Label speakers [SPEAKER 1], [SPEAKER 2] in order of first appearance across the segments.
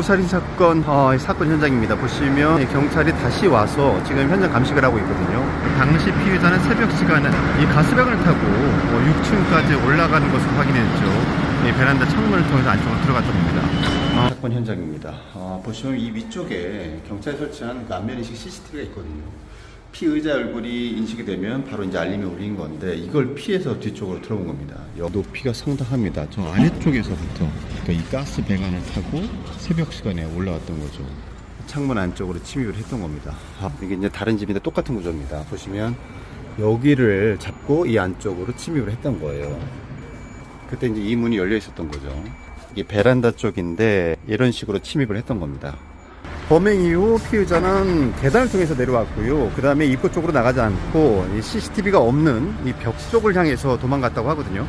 [SPEAKER 1] 살인 사건 어, 사건 현장입니다. 보시면 경찰이 다시 와서 지금 현장 감식을 하고 있거든요. 당시 피해자는 새벽 시간에 이 가스백을 타고 6층까지 올라가는 것을 확인했죠. 이 베란다 창문을 통해서 안쪽으로 들어갔던 겁니다. 어, 사건 현장입니다. 어, 보시면 이 위쪽에 경찰이 설치한 그 안면 인식 CCTV가 있거든요. 피의자 얼굴이 인식이 되면 바로 이제 알림이 울린 건데 이걸 피해서 뒤쪽으로 들어온 겁니다. 여- 높이가 상당합니다. 저 아래쪽에서부터 그러니까 이 가스 배관을 타고 새벽 시간에 올라왔던 거죠. 창문 안쪽으로 침입을 했던 겁니다. 아, 이게 이제 다른 집인데 똑같은 구조입니다. 보시면 여기를 잡고 이 안쪽으로 침입을 했던 거예요. 그때 이제 이 문이 열려 있었던 거죠. 이게 베란다 쪽인데 이런 식으로 침입을 했던 겁니다. 범행 이후 피의자는 계단을 통해서 내려왔고요. 그 다음에 입구 쪽으로 나가지 않고 CCTV가 없는 이 벽 쪽을 향해서 도망갔다고 하거든요.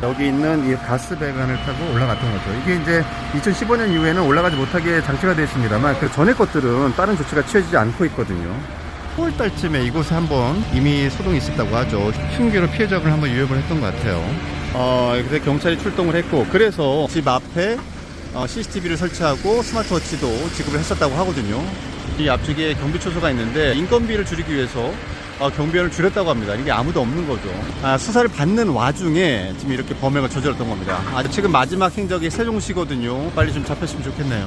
[SPEAKER 1] 여기 있는 이 가스 배관을 타고 올라갔던 거죠. 이게 이제 2015년 이후에는 올라가지 못하게 장치가 되어 있습니다만 그 전에 것들은 다른 조치가 취해지지 않고 있거든요. 4월 달쯤에 이곳에 한번 이미 소동이 있었다고 하죠. 흉기로 피해자를 한번 유협을 했던 것 같아요. 어, 그래서 경찰이 출동을 했고, 그래서 집 앞에 CCTV를 설치하고 스마트워치도 지급을 했었다고 하거든요. 이 앞쪽에 경비 초소가 있는데 인건비를 줄이기 위해서 어, 경비원을 줄였다고 합니다. 이게 아무도 없는 거죠. 아, 수사를 받는 와중에 지금 이렇게 범행을 저질렀던 겁니다. 아, 지금 마지막 행적이 세종시거든요. 빨리 좀 잡혔으면 좋겠네요.